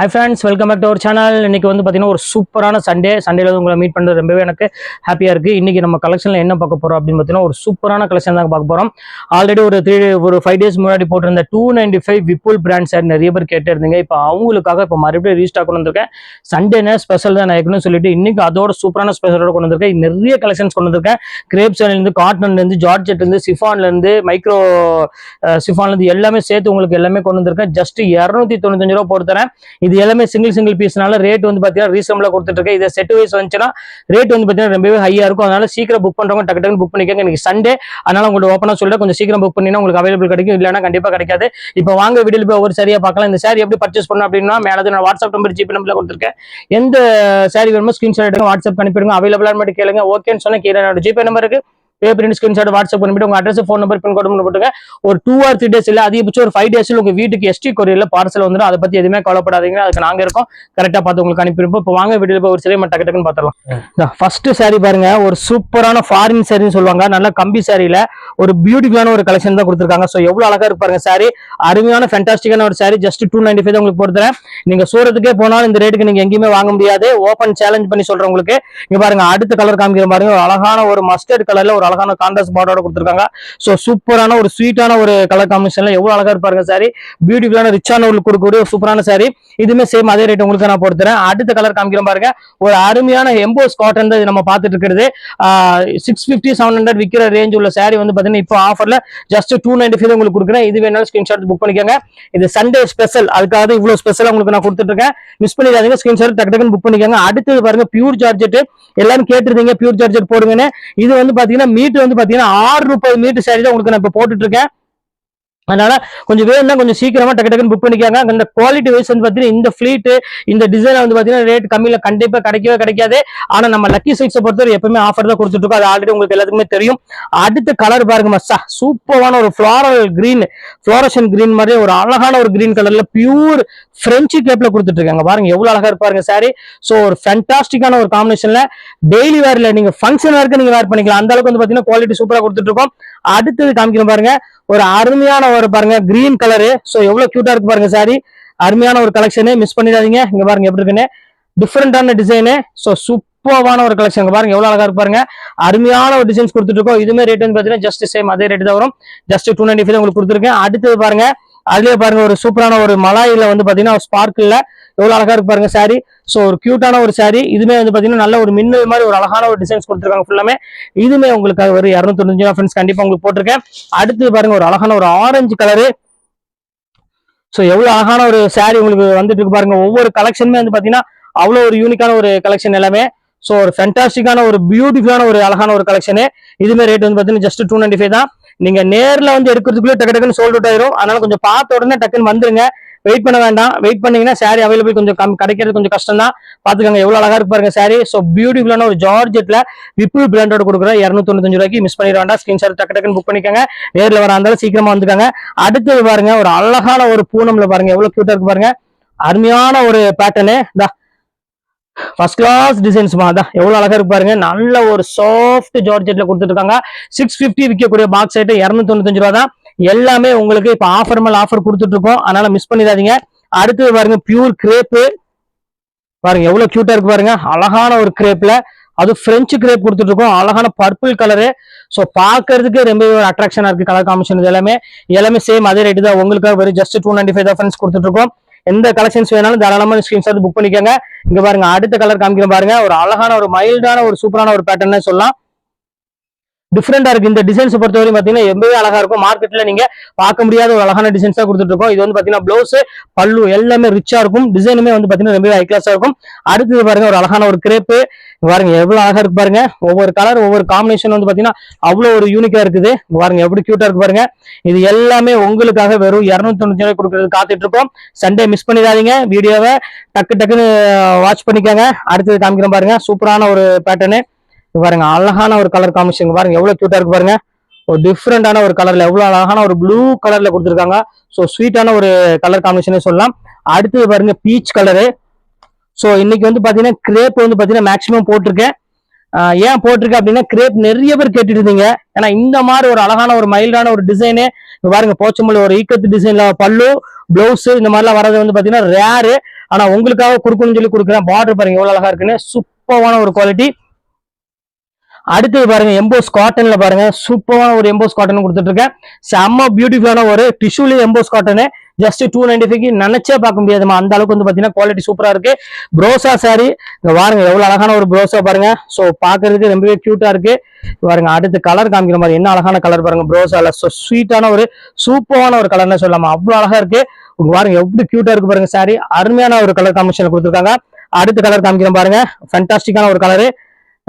Hi friends welcome back to our channel இன்னைக்கு வந்து பார்த்தீங்கன்னா ஒரு சூப்பரான சண்டே சண்டேல வந்து உங்களை மீட் பண்ணுறது ரொம்பவே எனக்கு ஹாப்பியாக இருக்குது இன்றைக்கி நம்ம கலெக்ஷனில் என்ன பார்க்க போகிறோம் அப்படின்னு பார்த்தீங்கன்னா ஒரு சூப்பரான கலெக்ஷன் தான் பார்க்க போகிறோம் ஆல்ரெடி ஒரு த்ரீ ஒரு ஃபைவ் டேஸ் முன்னாடி போட்டிருந்த two ninety five Vipul brand sir நிறைய பேர் கேட்டிருந்தீங்க இப்போ அவங்களுக்காக இப்போ மறுபடியும் ரீஸ்டாக் கொண்டு வந்திருக்கேன். சண்டேனே ஸ்பெஷல் தான் நான் சொல்லிட்டு இன்றைக்கி அதோட சூப்பரான ஸ்பெஷலோட கொண்டு வந்திருக்கேன். நிறைய கலெக்ஷன்ஸ் கொண்டு வந்திருக்கேன். கிரேப்ஸ்லேருந்து காட்டன்லேருந்து ஜார்ஜெட்லேருந்து சிஃபான்லேருந்து மைக்ரோ சிஃபான்லேருந்து எல்லாமே சேர்த்து உங்களுக்கு எல்லாமே கொண்டு வந்திருக்கேன். ஜஸ்ட் இரநூத்தி தொண்ணூத்தஞ்சு ரூபா போட்டு தரேன். இது எல்லாமே சிங்கிள் சிங்கிள் பீஸ்னால ரேட் வந்து பார்த்தீங்கன்னா ரீசனபிளாக கொடுத்துட்டு இருக்கேன் இதை செட் வைஸ் வந்துச்சுன்னா ரேட் வந்து பார்த்தீங்கன்னா ரொம்பவே ஹையாக இருக்கும். அதனால சீக்கிரம் புக் பண்ணுறவங்க டக்கு டக்குன்னு புக் பண்ணிக்கோங்க. இன்னைக்கு சண்டே அதனால உங்களுக்கு ஓப்பனாக சொல்லிட்டு கொஞ்சம் சீக்கிரம் புக் பண்ணினா உங்களுக்கு அவைலபிள் கிடைக்கும். இல்லைனா கண்டிப்பாக கிடைக்காது. இப்போ வாங்க வீடியோ போய் ஒரு சரியாக பார்க்கலாம். இந்த சாரி எப்படி பர்ச்சேஸ் பண்ணணும் அப்படின்னா மேலே நான் வாட்ஸ்அப் நம்பர் ஜிபி நம்பர்ல கொடுத்துருக்கேன். எந்த சாரி வேணுமோ ஸ்கிரீன்ஷாட் எடுங்க வாட்ஸ்அப் அனுப்பிடுங்க. அவைலபிளாக மட்டும் கேளுங்க. ஓகேன்னு சொன்னா கீழே ஜிபே நம்பருக்கு பே பிரிண்ட் ஸ்கிரீன்ஷாட் வாட்ஸ்அப் பண்ணிட்டு உங்க address phone number pin code போட்டுங்க. ஒரு டூ ஆர் த்ரீ டேஸ் இல்ல அதிகபட்சம் ஒரு ஃபைவ் டேஸ்ல உங்க வீட்டுக்கு எஸ்டி கொரியர்ல பார்சல் வந்துடும் அதை பத்தி எதுவுமே கவலைப்படாதீங்க. அதுக்கு நாங்க இருக்கோம். கரெக்டா பார்த்து உங்களுக்கு அனுப்பியிருப்போம் இப்போ வாங்க வீடியோ போய் ஒரு சிலை டக்கு டக்குன்னு பார்த்துடலாம். ஃபர்ஸ்ட் saree பாருங்க. ஒரு சூப்பரான ஃபாரின் சாரின்னு சொல்லுவாங்க. நல்ல கம்பி சாரியில ஒரு பியூட்டிஃபுல்லான ஒரு கலெக்ஷன் தான் கொடுத்துருக்காங்க. ஸோ எவ்வளவு அழகா இருப்பாருங்க சாரி அருமையான ஃபென்டாஸ்டிக்கான ஒரு sari just two ninety five உங்களுக்கு போட்டுறேன் நீங்க சூரத்துக்கே போனாலும் இந்த ரேட்டுக்கு நீங்க எங்கேயுமே வாங்க முடியாது. ஓப்பன் சேலஞ்ச் பண்ணி சொல்றேன் உங்களுக்கு. இங்க பாருங்க அடுத்த கலர் காமிக்கிற பாருங்க. ஒரு அழகான ஒரு மஸ்டர்ட் கலர்ல ஒரு அழகான கான்ட்ராஸ்ட் பார்டரோட கொடுத்துருக்காங்க. ஸோ சூப்பரான ஒரு ஸ்வீட்டான ஒரு கலர் காம்பினேஷன்ல எவ்வளவு அழகா இருப்பாருங்க சாரி பியூட்டிஃபுல்லான ரிச்சான ஒரு கொடுக்கக்கூடிய ஒரு சூப்பரான சாரி இதுவுமே சேம் அதே ரேட் உங்களுக்கு நான் போடுத்துறேன் அடுத்த கலர் காமிக்கிற பாருங்க. ஒரு அருமையான எம்போஸ் காட்டன் தான் நம்ம பார்த்துட்டு இருக்கிறது. சிக்ஸ் ஃபிஃப்டி செவன் ஹண்ட்ரட் விற்கிற ரேஞ்ச் உள்ள சாரி வந்து பாத்தீங்கன்னா இப்போ ஆஃபர்ல ஜஸ்ட் டூ நைன்டி ஃபைவ் உங்களுக்கு கொடுக்குறேன். இது வேணாலும் ஸ்கிரீன்ஷாட் புக் பண்ணிக்கோங்க. இது சண்டே ஸ்பெஷல் அதுக்காக இவ்வளவு ஸ்பெஷலா உங்களுக்கு நான் கொடுத்துட்டு இருக்கேன். மிஸ் பண்ணிடாதீங்க. ஸ்கிரீன்ஷாட் டக்கு டக்குன்னு புக் பண்ணிக்கோங்க. அடுத்தது பாருங்க பியூர் சார்ஜெட் எல்லாரும் கேட்டிருந்தீங்க. பியூர் சார்ஜெட் போடுங்கன்னு. இது வந்து பாத்தீங்கன்னா மீட் வந்து பாத்தீங்கன்னா ஆறு ரூபாய் மீட்டர் சாரி தான் உங்களுக்கு நான் இப்போ போட்டுட்டு இருக்கேன். அதனால கொஞ்சம் வேணும்னா கொஞ்சம் சீக்கிரமா டக்கு டக்குன்னு புக் பண்ணிக்காங்க அந்த குவாலிட்டி வைஸ் வந்து பாத்தீங்கன்னா இந்த ஃபிளீட் இந்த டிசைன் வந்து பாத்தீங்கன்னா ரேட் கம்மியில கண்டிப்பா கிடைக்கவே கிடைக்காது. ஆனா நம்ம லக்கி சைட்ஸை பொறுத்தவரை எப்பவுமே ஆஃபர் தான் கொடுத்துட்டு இருக்கோம். அது ஆல்ரெடி உங்களுக்கு எல்லாத்துக்குமே தெரியும். அடுத்த கலர் பாருங்க மஸ்டா சூப்பரான ஒரு ஃபிளாரல் கிரீன் ஃபிளாரஷன் கிரீன் மாதிரி ஒரு அழகான ஒரு கிரீன் கலர்ல பியூர் பிரெஞ்சு கேப்ல கொடுத்துட்டு இருக்காங்க. பாருங்க எவ்வளவு அழகா இருப்பாருங்க சாரி சோ ஒரு ஃபேன்டாஸ்டிக்கான ஒரு காம்பினேஷன்ல டெய்லி வேர்ல நீங்க ஃபங்க்ஷன் வேர்க்கு நீங்க வேர் பண்ணிக்கலாம். அந்த அளவுக்கு வந்து பாத்தீங்கன்னா குவாலிட்டி சூப்பரா கொடுத்துட்டு இருக்கோம். அடுத்தது காமிக்கணும் பாருங்க ஒரு அருமையான ஒரு பாருங்க கிரீன் கலரு ஸோ எவ்வளவு கியூட்டா இருக்கு பாருங்க சாரி அருமையான ஒரு கலெக்ஷனு மிஸ் பண்ணிடாதீங்க. இங்க பாருங்க எப்படி இருக்குன்னு. டிஃப்ரெண்டான டிசைனு ஸோ சூப்பரான ஒரு கலெக்ஷன் இங்க பாருங்க எவ்வளவு அழகா இருக்கு பாருங்க. அருமையான ஒரு டிசைன்ஸ் கொடுத்துட்டு இருக்கோம். இதுமே ரேட் வந்து பாத்தீங்கன்னா ஜஸ்ட் சேம் அதே ரேட் தான் வரும். ஜஸ்ட் டூ நைன்டி ஃபைவ் உங்களுக்கு கொடுத்துருக்கேன். அடுத்தது பாருங்க அதுலயே பாருங்க ஒரு சூப்பரான ஒரு மலாயில வந்து பாத்தீங்கன்னா ஸ்பார்க்கில் எவ்வளவு அழகா இருக்கு பாருங்க சாரி ஸோ ஒரு கியூட்டான ஒரு சாரி இதுமே வந்து பாத்தீங்கன்னா நல்ல ஒரு மின்னல் மாதிரி ஒரு அழகான ஒரு டிசைன்ஸ் கொடுத்துருக்காங்க ஃபுல்லாமே இதுமே உங்களுக்கு ஒரு இரநூத்தொண்ணூறு ரூபா ஃப்ரெண்ட்ஸ் கண்டிப்பா உங்களுக்கு போட்டிருக்கேன். அடுத்து பாருங்க ஒரு அழகான ஒரு ஆரஞ்சு கலரு ஸோ எவ்வளவு அழகான ஒரு சாரி உங்களுக்கு வந்துட்டு இருக்கு பாருங்க. ஒவ்வொரு கலெக்ஷனுமே வந்து பாத்தீங்கன்னா அவ்வளோ ஒரு யூனிக்கான ஒரு கலெக்ஷன் எல்லாமே. ஸோ ஒரு ஃபென்டாஸ்டிக்கான ஒரு பியூட்டிஃபுல்லான ஒரு அழகான ஒரு கலெக்ஷனு இதுமாதிரி ரேட் வந்து பார்த்தீங்கன்னா ஜஸ்ட் டூ நைன்டி ஃபைவ் தான். நீங்கள் நேரில் வந்து எடுக்கிறதுக்குள்ளே டக்கு டக்குன்னு சோல்ட் அவுட் ஆயிரும். அதனால கொஞ்சம் பார்த்த உடனே டக்குன்னு வந்துருங்க. வெயிட் பண்ண வேண்டாம். வெயிட் பண்ணீங்கன்னா சாரி அவைலபிள் கொஞ்சம் கம் கிடைக்கிறது கொஞ்சம் கஷ்டம் தான் பார்த்துக்கோங்க எவ்வளோ அழகாக இருக்கு பாருங்க சாரி ஸோ பியூட்டிஃபுல்லான ஒரு ஜார்ஜெட்டில் விப்புல் பிராண்டோட கொடுக்குற இரநூத்தொண்ணூத்தஞ்சு ரூபாய்க்கு மிஸ் பண்ணிட வேண்டாம். ஸ்கிரீன்ஷாட் டக்கு டக்குன்னு புக் பண்ணிக்கோங்க. நேரில் வர இருந்தாலும் சீக்கிரமாக வந்துக்காங்க. அடுத்தது பாருங்க ஒரு அழகான ஒரு பூனம்ல பாருங்க. எவ்வளோ க்யூட்டாக இருக்கு பாருங்க. அருமையான ஒரு பேட்டர்னு தான் ஃபர்ஸ்ட் கிளாஸ் டிசைன்ஸ் தான் எவ்வளவு அழகா இருக்கு பாருங்க. நல்ல ஒரு சாஃப்ட் ஜார்ஜெட்ல கொடுத்துருக்காங்க சிக்ஸ் பிப்டி விற்கக்கூடிய பாக்ஸ் ஐட்டு இரநூத்தொண்ணூத்தஞ்சு ரூபா தான் எல்லாமே உங்களுக்கு இப்ப ஆஃபர் மேல ஆஃபர் கொடுத்துட்டு இருக்கோம் அதனால மிஸ் பண்ணிடாதீங்க. அடுத்தது பாருங்க பியூர் கிரேப்பு பாருங்க எவ்வளவு கியூட்டா இருக்கு பாருங்க. அழகான ஒரு கிரேப்ல அது பிரெஞ்சு கிரேப் கொடுத்துட்டு இருக்கோம் அழகான பர்பிள் கலரு ஸோ பார்க்கறதுக்கு ரொம்ப ஒரு அட்ராக்ஷனா இருக்கு. கலர் காமிஷன் இது எல்லாமே. எல்லாமே சேம் அதே ரேட்டு தான். உங்களுக்கு வெறும் ஜஸ்ட் டூ நைன்டி ஃபைவ் தான் ஃப்ரெண்ட்ஸ் கொடுத்துட்டு இருக்கோம் எந்த கலெக்ஷன்ஸ் வேணாலும் தாராளமா ஸ்கிரீன்ஷாட் புக் பண்ணிக்கோங்க. இங்க பாருங்க அடுத்த கலர் காமிக்கிறேன் பாருங்க. ஒரு அழகான ஒரு மைல்டான ஒரு சூப்பரான ஒரு பேட்டர்னே சொல்லலாம். டிஃப்ரெண்டா இருக்கு. இந்த டிசைன்ஸ் பொறுத்தவரைக்கும் பாத்தீங்கன்னா ரொம்பவே அழகா இருக்கும். மார்க்கெட்ல நீங்க பார்க்க முடியாத ஒரு அழகான டிசைன்ஸ் தான் கொடுத்துட்டு இருக்கோம் இது வந்து பாத்தீங்கன்னா பிளவுஸ் பல்லு எல்லாமே ரிச்சா இருக்கும். டிசைனுமே வந்து பாத்தீங்கன்னா ரொம்பவே ஹை கிளாஸா இருக்கும். அடுத்தது பாருங்க ஒரு அழகான ஒரு கிரேப்பு பாருங்க எவ்வளவு அழகா இருக்கு பாருங்க. ஒவ்வொரு கலர் ஒவ்வொரு காம்பினேஷன் வந்து பாத்தீங்கன்னா அவ்வளவு ஒரு யூனிக்கா இருக்குது. பாருங்க எப்படி கியூட்டா இருக்கு பாருங்க. இது எல்லாமே உங்களுக்காக வெறும் இருநூத்தி தொண்ணூத்தி ரூபாய் கொடுக்கறது காத்துட்டு இருக்கோம் சண்டே மிஸ் பண்ணிடாதீங்க வீடியோவை டக்கு டக்குன்னு வாட்ச் பண்ணிக்கோங்க. அடுத்தது காமிக்கிறேன் பாருங்க. சூப்பரான ஒரு பேட்டர்னு பாருங்க அழகான ஒரு கலர் காமிஷன் பாருங்க எவ்வளவு கியூட்டா இருக்கு பாருங்க. ஒரு டிஃப்ரெண்டான ஒரு கலர்ல எவ்வளவு அழகான ஒரு ப்ளூ கலர்ல கொடுத்துருக்காங்க. ஸோ ஸ்வீட்டான ஒரு கலர் காம்பினேஷனே சொல்லலாம். அடுத்தது பாருங்க பீச் கலரு ஸோ இன்னைக்கு வந்து பாத்தீங்கன்னா கிரேப் வந்து பாத்தீங்கன்னா மேக்சிமம் போட்டிருக்கேன். ஏன் போட்டிருக்கேன் அப்படின்னா கிரேப் நிறைய பேர் கேட்டுட்டு இருந்தீங்க. ஏன்னா இந்த மாதிரி ஒரு அழகான ஒரு மைல்டான ஒரு டிசைனு பாருங்க போச்சம்பள்ளி ஒரு ஈக்கத்து டிசைன்ல பல்லு பிளவுஸ் இந்த மாதிரிலாம் வர்றது வந்து பாத்தீங்கன்னா ரேரு ஆனா உங்களுக்காக கொடுக்கணும்னு சொல்லி கொடுக்குறேன். பார்டர் பாருங்க எவ்வளவு அழகா இருக்குன்னு. சூப்பரான ஒரு குவாலிட்டி அடுத்தது பாருங்க எம்போஸ் காட்டன்ல பாருங்க சூப்பரான ஒரு எம்போஸ் காட்டன் கொடுத்துட்டு இருக்கேன் செம்ம பியூட்டிஃபுல்லான ஒரு டிஷ்யூல emboss cotton just two ninety five நினைச்சே பார்க்க முடியாதுமா அந்த அளவுக்கு வந்து பாத்தீங்கன்னா குவாலிட்டி சூப்பரா இருக்கு. ப்ரோசா சாரி இங்க பாருங்க எவ்வளவு அழகான ஒரு ப்ரோசா பாருங்க. சோ பாக்குறதுக்கு ரொம்பவே கியூட்டா இருக்கு. பாருங்க அடுத்து கலர் காமிக்கிற மாதிரி என்ன அழகான கலர் பாருங்க ப்ரோசால ஸோ ஸ்வீட்டான ஒரு சூப்பரான ஒரு கலர்னு சொல்லலாமா. அவ்வளவு அழகா இருக்கு. பாருங்க எப்படி கியூட்டா இருக்கு பாருங்க சாரி அருமையான ஒரு கலர் காம்பினேஷன் கொடுத்துருக்காங்க. அடுத்த கலர் காமிக்கிறேன் பாருங்க. ஃபென்டாஸ்டிக்கான ஒரு கலரு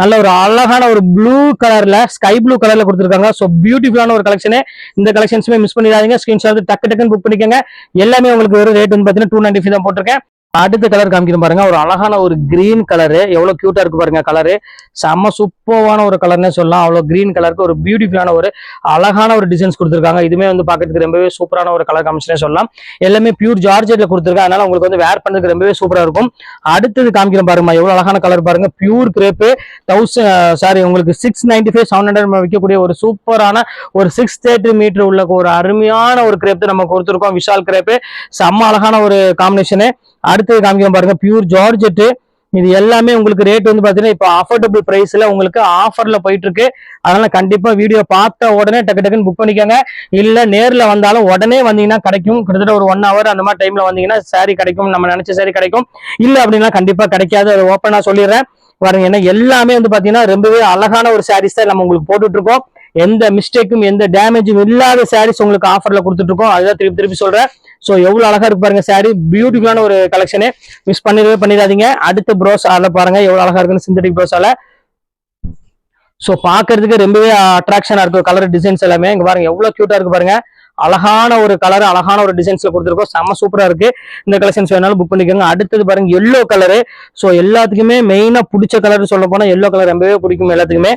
நல்ல ஒரு அழகான ஒரு ப்ளூ கலர்ல ஸ்கை ப்ளூ கலர்ல கொடுத்துருக்காங்க. ஸோ பியூட்டிஃபுல்லான ஒரு கலெக்ஷனு இந்த கலெக்ஷன்ஸுமே மிஸ் பண்ணிடாதீங்க. ஸ்கிரீன்ஷாட் டக்கு டக்குன்னு புக் பண்ணிக்கோங்க. எல்லாமே உங்களுக்கு ஒரு ரேட் வந்து பார்த்தீங்கன்னா டூ நைன்டி தான் போட்டிருக்கேன். அடுத்த கலர் காமிக்கிறேன் பாருங்க. ஒரு அழகான ஒரு கிரீன் கலரு எவ்வளவு கியூட்டா இருக்கு பாருங்க கலரு செம்ம சூப்பரான ஒரு கலர்னே சொல்லலாம். அவ்வளவு கிரீன் கலருக்கு ஒரு பியூட்டிஃபுல்லான ஒரு அழகான ஒரு டிசைன்ஸ் கொடுத்துருக்காங்க. இதுமே வந்து பார்க்கறதுக்கு ரொம்பவே சூப்பரான ஒரு கலர் காமிச்சுனே சொல்லலாம். எல்லாமே பியூர் ஜார்ஜெட்ல கொடுத்துருக்காங்க. அதனால உங்களுக்கு வந்து வேர் பண்ணுறதுக்கு ரொம்பவே சூப்பரா இருக்கும். அடுத்தது காமிக்கிறோம் பாருங்க எவ்வளவு அழகான கலர் பாருங்க. பியூர் கிரேப்பு தௌசண்ட் சாரி உங்களுக்கு six ninety five seven hundred விற்கக்கூடிய ஒரு சூப்பரான ஒரு சிக்ஸ் தேர்ட்டி மீட்டர் உள்ள ஒரு அருமையான ஒரு கிரேப் நம்ம கொடுத்துருக்கோம். விஷால் கிரேப்பு செம்ம அழகான ஒரு காம்பினேஷனு அடுத்தது காமிக்கிறோம் பாருங்க பியூர் ஜார்ஜெட்டு இது எல்லாமே உங்களுக்கு ரேட் வந்து பாத்தீங்கன்னா இப்போ அஃபோர்டபுள் பிரைஸ்ல உங்களுக்கு ஆஃபர்ல போயிட்டு இருக்கு அதனால கண்டிப்பா வீடியோ பார்த்த உடனே டக்கு டக்குன்னு புக் பண்ணிக்கோங்க. இல்ல நேர்ல வந்தாலும் உடனே வந்தீங்கன்னா கிடைக்கும். கிட்டத்தட்ட ஒரு ஒன் ஹவர் அந்த மாதிரி டைம்ல வந்தீங்கன்னா சாரி கிடைக்கும். நம்ம நினைச்ச சாரி கிடைக்கும். இல்ல அப்படின்னா கண்டிப்பா கிடைக்காது. அதை ஓப்பனா சொல்லிடுறேன். பாருங்க ஏன்னா எல்லாமே வந்து பாத்தீங்கன்னா ரொம்பவே அழகான ஒரு சாரீஸ் தான் நம்ம உங்களுக்கு போட்டுட்டு இருக்கோம் எந்த மிஸ்டேக்கும் எந்த டேமேஜும் இல்லாத சாரீஸ் உங்களுக்கு ஆஃபர்ல கொடுத்துட்டு இருக்கோம் அதுதான் திருப்பி திருப்பி சொல்றேன். ஸோ எவ்வளோ அழகாக இருக்கு பாருங்க சாரி பியூட்டிஃபுல்லான ஒரு கலெக்ஷனு மிஸ் பண்ணிடவே பண்ணிடாதீங்க. அடுத்த ப்ரோஸ் அதில் பாருங்க எவ்வளோ அழகாக இருக்குன்னு சிந்தட்டிக் ப்ரோஸால ஸோ பார்க்கறதுக்கு ரொம்பவே அட்ராக்ஷனாக இருக்கும் கலர் டிசைன்ஸ் எல்லாமே. இங்கே பாருங்க எவ்வளோ க்யூட்டாக இருக்கு பாருங்க. அழகான ஒரு கலர் அழகான ஒரு டிசைன்ஸ்ல கொடுத்துருக்கோம். செம்ம சூப்பரா இருக்கு. இந்த கலெக்ஷன்ஸ் வேணாலும் புக் பண்ணிக்கோங்க. அடுத்தது பாருங்க எல்லோ கலரு ஸோ எல்லாத்துக்குமே மெயினாக பிடிச்ச கலர் சொல்ல போனால் எல்லோ கலர் ரொம்பவே பிடிக்கும் எல்லாத்துக்குமே.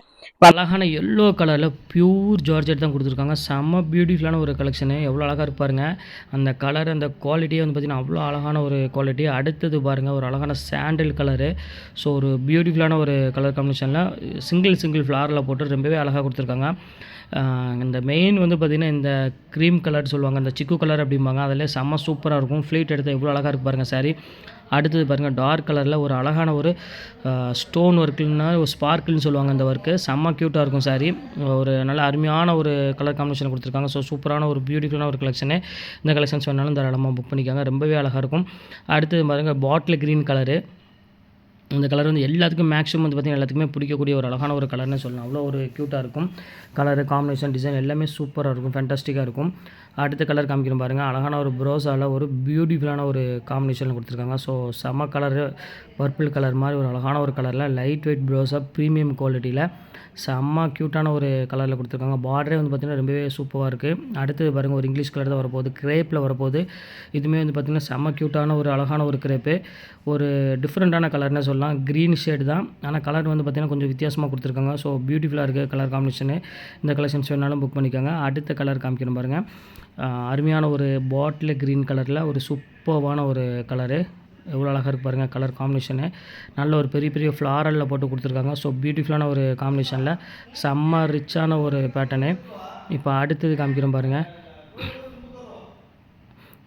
அழகான எல்லோ கலரில் பியூர் ஜார்ஜெட் தான் கொடுத்துருக்காங்க. செம்ம பியூட்டிஃபுல்லான ஒரு கலெக்ஷனு எவ்வளோ அழகாக இருப்பாருங்க அந்த கலர் அந்த குவாலிட்டியே வந்து பார்த்திங்கன்னா அவ்வளோ அழகான ஒரு குவாலிட்டி அடுத்தது பாருங்கள் ஒரு அழகான சாண்டில் கலரு ஸோ ஒரு பியூட்டிஃபுல்லான ஒரு கலர் காம்பினேஷனில் சிங்கிள் சிங்கிள் ஃப்ளாரில் போட்டு ரொம்பவே அழகாக கொடுத்துருக்காங்க. இந்த மெயின் வந்து பார்த்திங்கன்னா இந்த க்ரீம் கலர் சொல்லுவாங்க. அந்த சிக்கு கலர் அப்படிம்பாங்க. அதில் செம்ம சூப்பராக இருக்கும். ஃப்ளீட் எடுத்து எவ்வளோ அழகாக இருக்கு பாருங்கள் சாரி அடுத்தது பாருங்கள் டார்க் கலரில் ஒரு அழகான ஒரு ஸ்டோன் ஒர்க்குன்னா ஒரு ஸ்பார்க்கிள்னு சொல்லுவாங்க அந்த ஒர்க்கு செம்ம க்யூட்டாக இருக்கும் சாரி ஒரு நல்ல அருமையான ஒரு கலர் காம்பினேஷன் கொடுத்துருக்காங்க. ஸோ சூப்பரான ஒரு பியூட்டிஃபுல்லான ஒரு கலெக்ஷனு இந்த கலெக்ஷன்ஸ் வேணாலும் தாராளமாக புக் பண்ணிக்காங்க. ரொம்பவே அழகாக இருக்கும். அடுத்தது பாருங்கள் பாட்டில் க்ரீன் கலரு இந்த கலர் வந்து எல்லாத்துக்கும் மேக்ஸிமம் வந்து பார்த்திங்கன்னா எல்லாத்துக்குமே பிடிக்கக்கூடிய ஒரு அழகான ஒரு கலர்னு சொல்லலாம். அவ்வளோ ஒரு க்யூட்டாக இருக்கும். கலரு காம்பினேஷன் டிசைன் எல்லாமே சூப்பராக இருக்கும். ஃபேண்டாஸ்டிக்காக இருக்கும். அடுத்த கலர் காமிக்கிறோம் பாருங்கள் அழகான ஒரு ப்ரோஸால் ஒரு பியூட்டிஃபுல்லான ஒரு காம்பினேஷனில் கொடுத்துருக்காங்க. ஸோ செம கலரு பர்பிள் கலர் மாதிரி ஒரு அழகான ஒரு கலரில் லைட் வெயிட் ப்ரோஸாக ப்ரீமியம் குவாலிட்டியில் செம்ம க்யூட்டான ஒரு கலரில் கொடுத்துருக்காங்க. பார்டரே வந்து பார்த்திங்கன்னா ரொம்பவே சூப்பராக இருக்குது அடுத்து பாருங்கள் ஒரு இங்கிலீஷ் கலர் தான் வரப்போகுது. கிரேப்பில் வரப்போகுது. இதுவுமே வந்து பார்த்திங்கன்னா செம்ம க்யூட்டான ஒரு அழகான ஒரு கிரேப்பு ஒரு டிஃப்ரெண்ட்டான கலர்னே சொல்லலாம். க்ரீன் ஷேட் தான். ஆனால் கலர் வந்து பார்த்திங்கன்னா கொஞ்சம் வித்தியாசமாக கொடுத்துருக்காங்க. ஸோ பியூட்டிஃபுல்லாக இருக்குது கலர் காம்பினேஷனு இந்த கலெக்ஷன்ஸ் வேணாலும் புக் பண்ணிக்கோங்க. அடுத்த கலர் காமிக்கணும் பாருங்கள் அருமையான ஒரு பாட்டில் க்ரீன் கலரில் ஒரு சூப்பர்வான ஒரு கலரு எவ்வளோ அழகாக இருக்குது பாருங்கள் கலர் காம்பினேஷனு நல்ல ஒரு பெரிய பெரிய ஃப்ளாரலில் போட்டு கொடுத்துருக்காங்க. ஸோ பியூட்டிஃபுல்லான ஒரு காம்பினேஷனில் செம்ம ரிச்சான ஒரு பேட்டர்னு இப்போ அடுத்தது காமிக்கிறோம் பாருங்கள்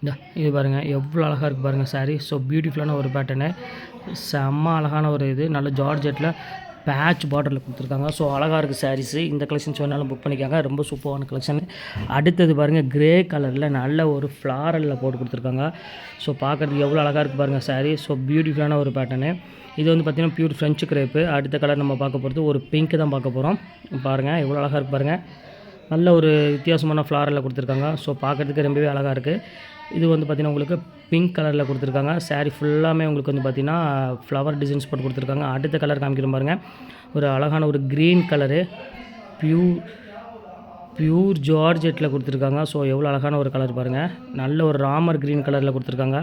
இந்த இது பாருங்கள் எவ்வளோ அழகாக இருக்குது பாருங்கள் சாரி ஸோ பியூட்டிஃபுல்லான ஒரு பேட்டர்னு செம்ம அழகான ஒரு இது நல்ல ஜார்ஜெட்டில் பேட்ச் பார்டரில் கொடுத்துருக்காங்க. ஸோ அழகாக இருக்குது சாரீஸு இந்த கலெக்ஷன்ஸ் வேணாலும் புக் பண்ணிக்காங்க. ரொம்ப சூப்பரான கலெக்ஷன் அடுத்தது பாருங்கள் கிரே கலரில் நல்ல ஒரு ஃப்ளாரலில் போட்டு கொடுத்துருக்காங்க. ஸோ பார்க்குறதுக்கு எவ்வளோ அழகாக இருக்குது பாருங்கள் சாரீ ஸோ பியூட்டிஃபுல்லான ஒரு பேட்டர்னு இது வந்து பார்த்திங்கன்னா பியூர் ஃப்ரெஞ்சு கிரேப்பு அடுத்த கலர் நம்ம பார்க்க போகிறது ஒரு பிங்க் தான் பார்க்க போகிறோம் பாருங்கள் எவ்வளோ அழகாக இருக்குது பாருங்கள் நல்ல ஒரு வித்தியாசமான ஃப்ளாரில் கொடுத்துருக்காங்க. ஸோ பார்க்குறதுக்கு ரொம்பவே அழகாக இருக்குது இது வந்து பார்த்திங்கன்னா உங்களுக்கு பிங்க் கலரில் கொடுத்துருக்காங்க. Saree ஃபுல்லாமே உங்களுக்கு வந்து பார்த்திங்கன்னா ஃப்ளவர் டிசைன்ஸ் போட்டு கொடுத்துருக்காங்க. அடுத்த கலர் காமிக்கிறோம் பாருங்கள் ஒரு அழகான ஒரு க்ரீன் கலரு பியூர் பியூர் ஜார்ஜெட்டில் கொடுத்துருக்காங்க. ஸோ எவ்வளோ அழகான ஒரு கலர் பாருங்கள் நல்ல ஒரு ராமர் க்ரீன் கலரில் கொடுத்துருக்காங்க.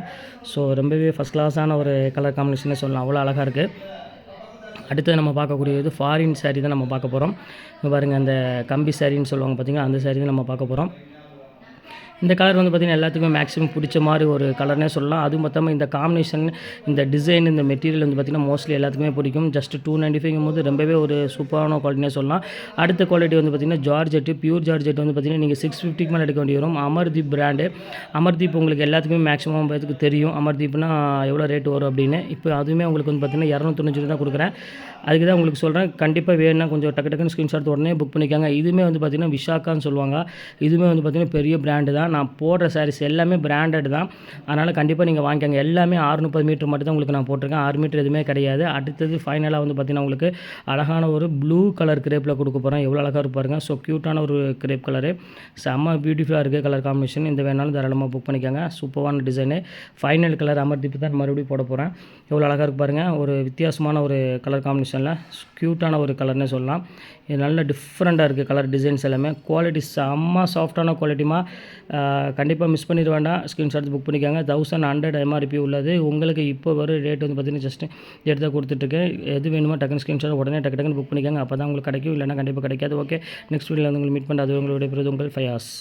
ஸோ ரொம்பவே ஃபஸ்ட் கிளாஸான ஒரு கலர் காம்பினேஷனே சொல்லலாம். அவ்வளோ அழகாக இருக்குது அடுத்தது நம்ம பார்க்கக்கூடியது ஃபாரின் சாரீ தான் நம்ம பார்க்க போகிறோம் இங்கே பாருங்கள் அந்த கம்பி சாரின்னு சொல்லுவாங்க பார்த்தீங்கன்னா அந்த saree தான் நம்ம பார்க்க போகிறோம் இந்த கலர் வந்து பார்த்திங்கன்னா எல்லாத்துக்குமே மேக்ஸிமம் பிடிச்ச மாதிரி ஒரு கலர்னே சொல்லலாம். அதுவும் மொத்தமாக இந்த காம்பினேஷன் இந்த டிசைன் இந்த மெட்டீரியல் வந்து பார்த்திங்கன்னா மோஸ்ட்லி எல்லாத்துக்குமே பிடிக்கும். ஜஸ்ட் டூ நைன்ட்டி ஃபைவ்ங்கும் போது ரொம்பவே ஒரு சூப்பரான குவாலிட்டினே சொல்லலாம். அடுத்த குவாலிட்டி வந்து பார்த்திங்கன்னா ஜார்ஜெட்டு பியூர் ஜார்ஜெட் வந்து பார்த்திங்கன்னா நீங்கள் சிக்ஸ் ஃபிஃப்டிக்கு மேலே எடுக்க வேண்டி வரும். அமர்தீப் பிராண்டு அமர்தீப் உங்களுக்கு எல்லாத்துக்குமே மேக்ஸிமம் பேருக்கு தெரியும். அமர்தீப்னா எவ்வளோ ரேட் வரும் அப்படின்னு. இப்போ அதுவுமே உங்களுக்கு வந்து பார்த்திங்கன்னா இரநூத்தொண்ணூறு தான் கொடுக்குறேன். அதுக்கு தான் உங்களுக்கு சொல்கிறேன் கண்டிப்பாக வேணும்னா கொஞ்சம் டக்கு டக்குன்னு ஸ்க்ரீன்ஷாட் உடனே புக் பண்ணிக்காங்க. இதுவுமே வந்து பார்த்திங்கன்னா விஷாக்கான்னு சொல்லுவாங்க. இதுவுமே வந்து பார்த்திங்கன்னா பெரிய பிராண்டு தான். நான் போடுற சாரீஸ் எல்லாமே பிராண்டட் தான். அதனால் கண்டிப்பாக நீங்கள் வாங்கிக்கோங்க. எல்லாமே 630 மீட்டர் மட்டும் தான் உங்களுக்கு நான் போட்டிருக்கேன். ஆறு மீட்டர் எதுவுமே கிடையாது. அடுத்தது ஃபைனலாக வந்து பார்த்திங்கன்னா உங்களுக்கு அழகான ஒரு ப்ளூ கலர் கிரேப்பில் கொடுக்க போகிறேன் எவ்வளோ அழகாக இருப்பாருங்க ஸோ க்யூட்டான ஒரு கிரேப் கலரு செம்ம பியூட்டிஃபுல்லாக இருக்குது கலர் காம்பினேஷன் இந்த வேணாலும் தாராளமாக புக் பண்ணிக்கோங்க. சூப்பரான டிசைனு ஃபைனல் கலர் அமர்த்திப்பு தான் மறுபடியும் போட போகிறேன் எவ்வளோ அழகாக இருக்கு ஒரு வித்தியாசமான ஒரு கலர் காம்பினேஷனில் க்யூட்டான ஒரு கலர்னே சொல்லலாம். இது நல்ல டிஃப்ரெண்ட்டாக இருக்குது கலர் டிசைன்ஸ் எல்லாமே. குவாலிட்டி செம்ம சாஃப்டான குவாலிட்டிமா கண்டிப்பாக மிஸ் பண்ணிட வேண்டாம் ஸ்க்ரீன்ஷாட் புக் பண்ணிக்காங்க தௌசண்ட் ஹண்ட்ரட் எம்ஆர்பி உள்ளது. உங்களுக்கு இப்போ வர ரேட் வந்து பார்த்தீங்கன்னா ஜஸ்ட் எடுத்து கொடுத்துட்ருக்கேன் எது வேணுமோ டக்குன்னு ஸ்க்ரீன்ஷாட் உடனே டக்கு டக்குன்னு புக் பண்ணிக்கோங்க. அப்போ தான் உங்களுக்கு கிடைக்கும். இல்லைன்னா கண்டிப்பாக கிடைக்காது. ஓகே நெக்ஸ்ட் வீடியோவில் வந்து உங்களுக்கு மீட் பண்ணுறது உங்களுடைய பிறகு உங்கள் ஃபயாஸ்.